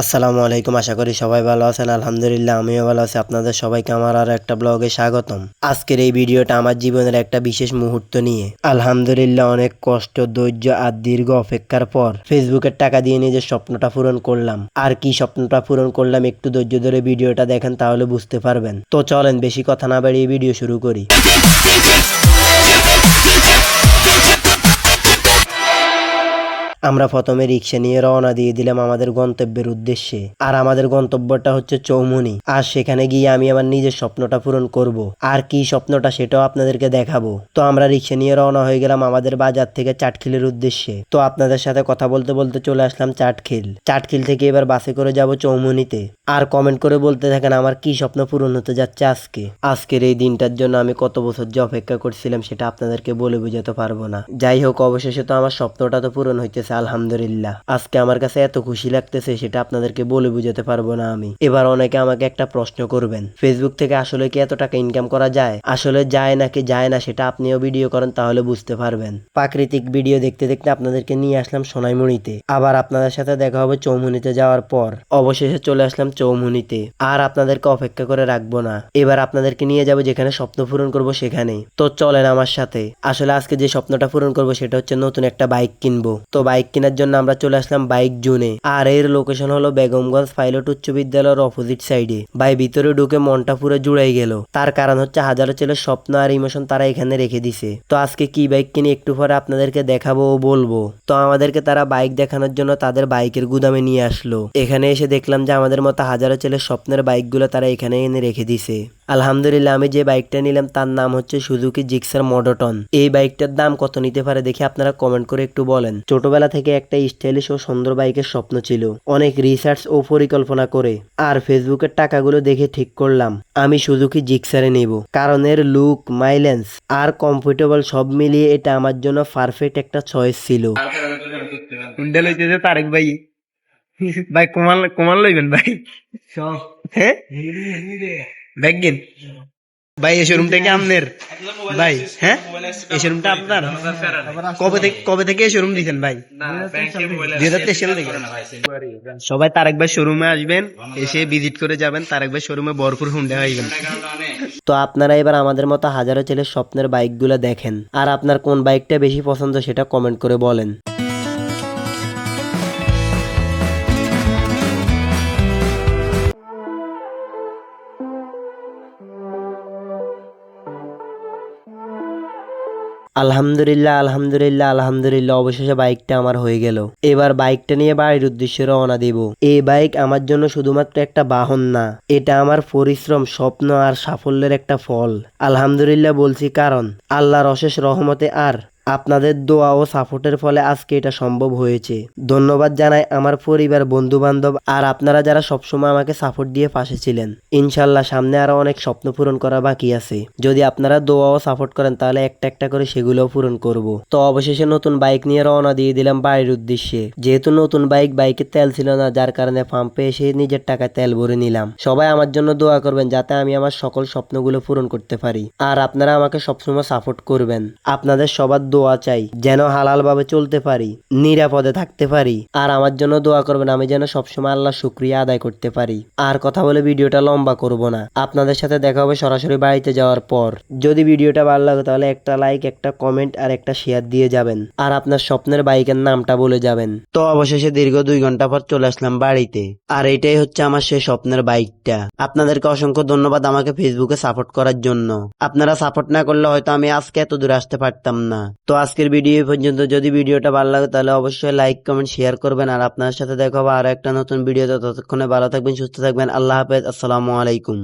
আসসালামু আলাইকুম, আশা করি সবাই ভালো আছেন। আলহামদুলিল্লাহ, আমিও ভালো আছি। আপনাদের সবাইকে আমার আর একটা ব্লগে স্বাগতম। আজকের এই ভিডিওটা আমার জীবনের একটা বিশেষ মুহূর্ত নিয়ে। আলহামদুলিল্লাহ, অনেক কষ্ট, ধৈর্য আর দীর্ঘ অপেক্ষার পর ফেসবুকের টাকা দিয়ে নিজের স্বপ্নটা পূরণ করলাম। আর কি স্বপ্নটা পূরণ করলাম, একটু ধৈর্য ধরে ভিডিওটা দেখেন তাহলে বুঝতে পারবেন। তো চলেন, বেশি কথা না বাড়িয়ে ভিডিও শুরু করি। আমরা প্রথমে রিক্সা নিয়ে রওনা দিয়ে দিলাম আমাদের গন্তব্যের উদ্দেশ্যে। আর আমাদের গন্তব্যটা হচ্ছে চৌমুনি আর সেখানে গিয়ে আমি আমার নিজের স্বপ্নটা পূরণ করব। আর কি স্বপ্নটা সেটাও আপনাদেরকে দেখাবো। তো আমরা রিক্সা নিয়ে রওনা হয়ে গেলাম আমাদের বাজার থেকে চাটখিলের উদ্দেশ্যে। তো আপনাদের সাথে কথা বলতে বলতে চলে আসলাম চাটখিল। চাটখিল থেকে এবার বাসে করে যাব চৌমুনিতে আর কমেন্ট করে বলতে থাকেন, আমার কি স্বপ্ন পূরণ হতে যাচ্ছে আজকে? আজকের এই দিনটার জন্য আমি কত বছর যে অপেক্ষা করছিলাম, সেটা আপনাদেরকে বলে বুঝাতে পারব না। যাই হোক, অবশেষে তো আমার স্বপ্নটা তো পূরণ হইতেছে, আলহামদুলিল্লাহ। আজকে আমার কাছে এত খুশি লাগতেছে, সেটা আপনাদেরকে বলে বুঝাতে পারব না আমি। এবার অনেকে আমাকে একটা প্রশ্ন করবেন ফেসবুক থেকে আসলে কি এত টাকা ইনকাম করা যায়? আসলে যায় নাকি যায় না, সেটা আপনিও ভিডিও করেন, তাহলে বুঝতে পারবেন। প্রাকৃতিক ভিডিও দেখতে দেখতে আপনাদেরকে নিয়ে আসলাম সোনাইমুড়িতে। আবার আপনাদের সাথে দেখা হবে চৌমুনিতে যাওয়ার পর। অবশেষে চলে আসলাম চৌমুনিতে আর আপনাদেরকে অপেক্ষা করে রাখব না। এবার আপনাদেরকে নিয়ে যাব যেখানে স্বপ্ন পূরণ করব সেখানে। তো চলেন আমার সাথে। আসলে আজকে যে স্বপ্নটা পূরণ করব সেটা হচ্ছে নতুন একটা বাইক কিনবো। তো বাইক কেনার জন্য আমরা চলে আসলাম বাইক জোনে। আর এর লোকেশন হলো বেগমগঞ্জ পাইলট উচ্চ বিদ্যালয়ের অপোজিট সাইডে বাই ভিতরে ঢুকে মনটা পুরো জুড়াই গেল। তার কারণ হচ্ছে হাজারো ছেলের স্বপ্ন আর ইমোশন তারা এখানে রেখে দিছে। তো আজকে কি বাইক কিনে একটু পরে আপনাদেরকে দেখাবো ও বলব। তো আমাদেরকে তারা বাইক দেখানোর জন্য তাদের বাইকের গুদামে নিয়ে আসলো। এখানে এসে দেখলাম যে আমাদের মতো হাজারো ছেলের স্বপ্নের বাইকগুলো তারা এখানে এনে রেখে দিছে। আলহামদুলিল্লাহ, আমি যে বাইকটা নিলাম তার নাম হচ্ছে সুজুকি জিক্সার মডোটন। এই বাইকটার দাম কত নিতে পারে দেখে আপনারা কমেন্ট করে একটু বলেন। ছোটবেলা থেকে একটা স্টাইলিশ ও সুন্দর বাইকের স্বপ্ন ছিল। অনেক রিসার্চ ও পরিকল্পনা করে। আর ফেসবুকের টাকাগুলো দেখে ঠিক করলাম। আমি সুজুকি জিক্সারে নেব। কারণ এর লুক মাইলেন্স আর কমফোর্টেবল সব মিলিয়ে এটা আমার জন্য পারফেক্ট একটা চয়েস ছিল। তারেক ভাই। ভাই কমাল কমাল লইবেন ভাই? হ্যাঁ? ভাই এই শোরুমটা কি আপনার। ভাই হ্যাঁ? এই শোরুমটা আপনার? কবে থেকে কবে থেকে এই শোরুম দিয়েছেন ভাই? দুই হাজার তেইশ সাল থেকে সবাই তারেক ভাই শোরুমে আসবেন এসে ভিজিট করে যাবেন তারেক ভাই শোরুমে ভরপুর হুন্ডা হইবেন তো আপনারা এবার আমাদের মতো হাজারো ছেলের স্বপ্নের বাইকগুলো দেখেন। আর আপনার কোন বাইকটা বেশি পছন্দ সেটা কমেন্ট করে বলেন। আলহামদুলিল্লাহ আলহামদুলিল্লাহ আলহামদুলিল্লাহ, অবশেষে বাইকটা আমার হয়ে গেল। এবার বাইকটা নিয়ে বাড়ির উদ্দেশ্যে রওনা দেব। এই বাইক আমার জন্য শুধুমাত্র একটা বাহন না, এটা আমার পরিশ্রম, স্বপ্ন আর সাফল্যের একটা ফল। আলহামদুলিল্লাহ বলছি কারণ, আল্লাহর অশেষ রহমতে আর আপনাদের দোয়া ও সাপোর্টের ফলে আজকে এটা সম্ভব হয়েছে। ধন্যবাদ জানাই আমার পরিবার বন্ধু বান্ধব আর আপনারা যারা সবসময় আমাকে সাপোর্ট দিয়ে পাশে ছিলেন। ইনশাল্লাহ সামনে আরও অনেক স্বপ্ন পূরণ করা বাকি আছে। যদি আপনারা দোয়া ও সাপোর্ট করেন তাহলে একটা একটা করে সেগুলোও পূরণ করব। তো অবশেষে নতুন বাইক নিয়ে রওনা দিয়ে দিলাম বাড়ির উদ্দেশ্যে। যেহেতু নতুন বাইক বাইকের তেল ছিল না, যার কারণে পাম্পে এসে নিজের টাকায় তেল ভরে নিলাম। সবাই আমার জন্য দোয়া করবেন যাতে আমি আমার সকল স্বপ্নগুলো পূরণ করতে পারি। আর আপনারা আমাকে সবসময় সাপোর্ট করবেন। আপনাদের সবার দোয়া চাই, যেন হালাল ভাবে চলতে পারি, নিরাপদে থাকতে পারি। আর আমার জন্য দোয়া করবেন, আমি যেন সবসময় আল্লাহ শুক্রিয়া আদায় করতে পারি। আর কথা বলে ভিডিওটা লম্বা করব না। আপনাদের সাথে দেখা হবে সরাসরি বাড়িতে যাওয়ার পর। যদি ভিডিওটা ভালো লাগে, তাহলে একটা লাইক একটা কমেন্ট আর একটা শেয়ার দিয়ে যাবেন। আর আপনার স্বপ্নের বাইকের নামটা বলে যাবেন। তো অবশেষে দীর্ঘ দুই ঘণ্টা পর চলে আসলাম বাড়িতে। আর এটাই হচ্ছে আমার সেই স্বপ্নের বাইকটা। আপনাদেরকে অসংখ্য ধন্যবাদ আমাকে ফেসবুকে সাপোর্ট করার জন্য। আপনারা সাপোর্ট না করলে হয়তো আমি আজকে এত দূরে আসতে পারতাম না। তো আজকের ভিডিও পর্যন্ত। যদি ভিডিওটা ভালো লাগে, তাহলে অবশ্যই লাইক কমেন্ট শেয়ার করবেন। আর আপনার সাথে দেখা হবে আরও একটা নতুন ভিডিওতে। ততক্ষণে ভালো থাকবেন, সুস্থ থাকবেন। আল্লাহ হাফেজ। আসসালামু আলাইকুম।